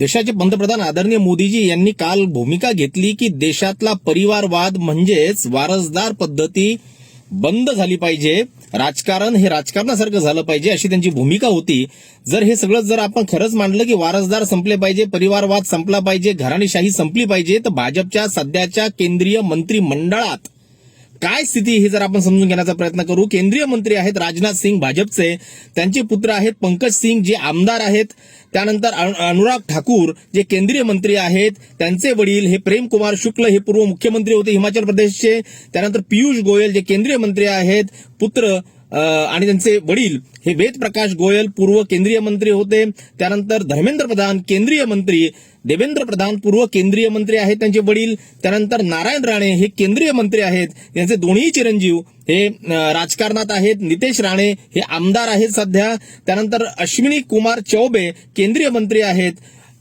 देशाचे पंतप्रधान आदरणीय मोदीजी यांनी काल भूमिका घेतली की देशातला परिवारवाद म्हणजेच वारसदार पद्धती बंद झाली पाहिजे. राजकारण हे राजकारणासारखं झालं पाहिजे अशी त्यांची भूमिका होती. जर हे सगळं जर आपण खरंच मांडलं की वारसदार संपले पाहिजे परिवारवाद संपला पाहिजे घराणेशाही संपली पाहिजे तर भाजपच्या सध्याच्या केंद्रीय मंत्रिमंडळात काय स्थिती ही जर आपण समजून घेण्याचा प्रयत्न करू? केंद्रीय मंत्री आहेत राजनाथ सिंग भाजपचे. त्यांचे पुत्र आहेत पंकज सिंग जे आमदार आहेत. त्यानंतर अनु- अनुराग ठाकूर जे केंद्रीय मंत्री आहेत. त्यांचे वडील हे प्रेम कुमार शुक्ल हे पूर्व मुख्यमंत्री होते हिमाचल प्रदेशचे. त्यानंतर पियुष गोयल जे केंद्रीय मंत्री आहेत. पुत्र आणि त्यांचे वडील हे वेद प्रकाश गोयल पूर्व केंद्रीय मंत्री होते. त्यानंतर धर्मेंद्र प्रधान केंद्रीय मंत्री देवेंद्र प्रधान पूर्व केंद्रीय मंत्री आहेत त्यांचे वडील. त्यानंतर नारायण राणे हे केंद्रीय मंत्री आहेत. यांचे दोन्ही चिरंजीव हे राजकारणात आहेत. नितेश राणे हे आमदार आहेत सध्या. त्यानंतर अश्विनी कुमार चौबे केंद्रीय मंत्री आहेत.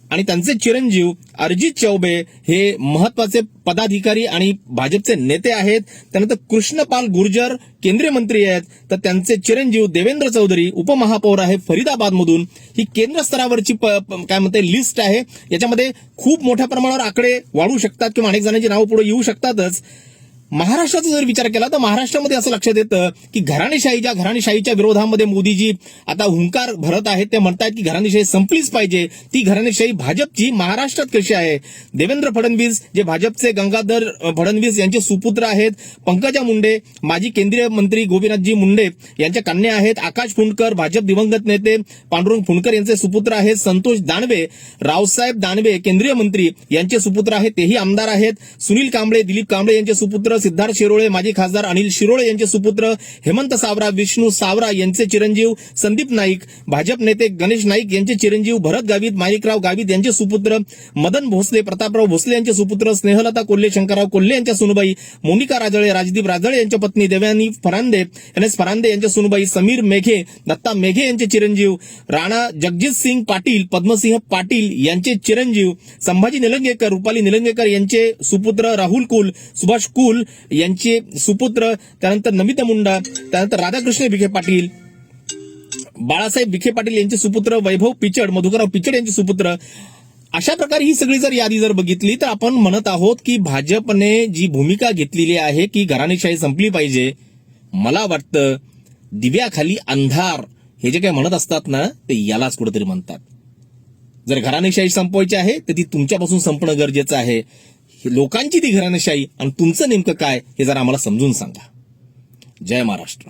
आणि त्यांचे चिरंजीव अरिजित चौबे हे महत्त्वाचे पदाधिकारी आणि भाजपचे नेते आहेत. त्यानंतर कृष्णपाल गुर्जर केंद्रीय मंत्री आहेत. तर त्यांचे चिरंजीव देवेंद्र चौधरी उपमहापौर आहे फरीदाबादमधून. ही केंद्र स्तरावरची प- काय म्हणते लिस्ट आहे. याच्यामध्ये खूप मोठ्या प्रमाणावर आकडे वाढू शकतात किंवा अनेक जणांची नावं पुढे येऊ शकतातच. महाराष्ट्राचा जर विचार केला तर महाराष्ट्रामध्ये असं लक्षात येतं की घराणेशाहीच्या घराणेशाहीच्या विरोधामध्ये मोदीजी आता हुंकार भरत आहेत. ते म्हणतात की घराणेशाही संपलीच पाहिजे. ती घराणेशाही भाजपची महाराष्ट्रात कशी आहे? देवेंद्र फडणवीस जे भाजपचे गंगाधर फडणवीस यांचे सुपुत्र आहेत पंकजा मुंडे माजी केंद्रीय मंत्री गोपीनाथजी मुंडे यांच्या कन्या आहेत आकाश फुंडकर भाजप दिवंगत नेते पांडुरंग फुंडकर यांचे सुपुत्र आहेत संतोष दानवे रावसाहेब दानवे केंद्रीय मंत्री यांचे सुपुत्र आहेत तेही आमदार आहेत सुनील कांबळे दिलीप कांबळे यांचे सुपुत्र सिद्धार्थ शिरोळे माजी खासदार अनिल शिरोळे यांचे सुपुत्र हेमंत सावरा विष्णू सावरा यांचे चिरंजीव संदीप नाईक भाजप नेते गणेश नाईक यांचे चिरंजीव भरत गावित माणिकराव गावित यांचे सुपुत्र मदन भोसले प्रतापराव भोसले यांचे सुपुत्र स्नेहलता कोल्हे शंकरराव कोल्हे यांच्या सुनबाई मोनिका राजळे राजदीप राजळे यांच्या पत्नी देवयानी फरांदे एन एस फरांदे यांच्या सुनबाई समीर मेघे दत्ता मेघे यांचे चिरंजीव राणा जगजित सिंग पाटील पद्मसिंह पाटील यांचे चिरंजीव संभाजी निलंगेकर रुपाली निलंगेकर यांचे सुपुत्र राहुल कुल सुभाष कुल यांचे सुपुत्र त्यानंतर नमिता मुंडा त्यानंतर राधाकृष्ण विखे पाटील बाळासाहेब विखे पाटील यांचे सुपुत्र वैभव पिचड मधुकरराव पिचड यांचे सुपुत्र. अशा प्रकारे ही सगळी जर यादी जर बघितली तर आपण म्हणत आहोत की भाजपने जी भूमिका घेतलेली आहे की घराणेशाही संपली पाहिजे. मला वाटतं दिव्याखाली अंधार हे जे काही म्हणत असतात ना ते यालाच कुठेतरी म्हणतात. जर घराणेशाही संपवायची आहे तर ती तुमच्यापासून संपणं गरजेचं आहे. ही लोकांची ती घराणेशाही. आणि तुमचं नेमकं काय हे जरा आम्हाला समजून सांगा. जय महाराष्ट्र.